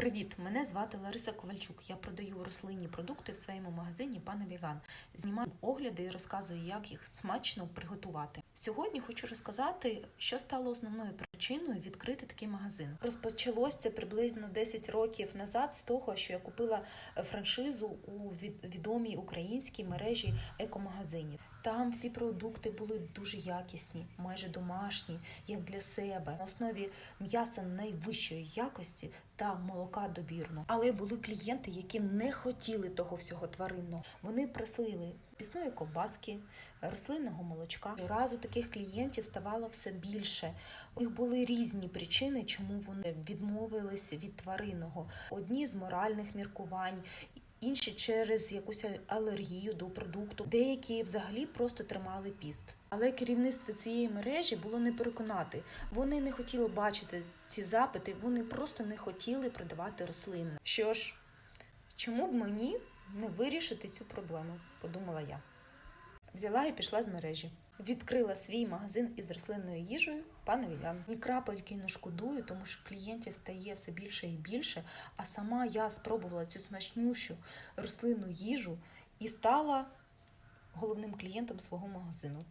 Привіт! Мене звати Лариса Ковальчук. Я продаю рослинні продукти в своєму магазині Пане Віган. Знімаю огляди і розказую, як їх смачно приготувати. Сьогодні хочу розказати, що стало основною причиною відкрити такий магазин. Розпочалось це приблизно 10 років назад з того, що я купила е, франшизу у від- відомій українській мережі екомагазинів. Там всі продукти були дуже якісні, майже домашні, як для себе, на основі м'яса найвищої якості та молока добірного. Але були клієнти, які не хотіли того всього тваринного. Вони просили пісної ковбаски, рослинного молочка. Разу таких клієнтів ставало все більше. У них були різні причини, чому вони відмовились від тваринного. Одні з моральних міркувань. Інші через якусь алергію до продукту, деякі взагалі просто тримали піст. Але керівництво цієї мережі було не переконати. Вони не хотіли бачити ці запити, вони просто не хотіли продавати рослини. Що ж, чому б мені не вирішити цю проблему? подумала я. Взяла і пішла з мережі. Відкрила свій магазин із рослинною їжею пане Вілян. Ні крапельки не шкодую, тому що клієнтів стає все більше і більше. А сама я спробувала цю смачнющу рослинну їжу і стала головним клієнтом свого магазину.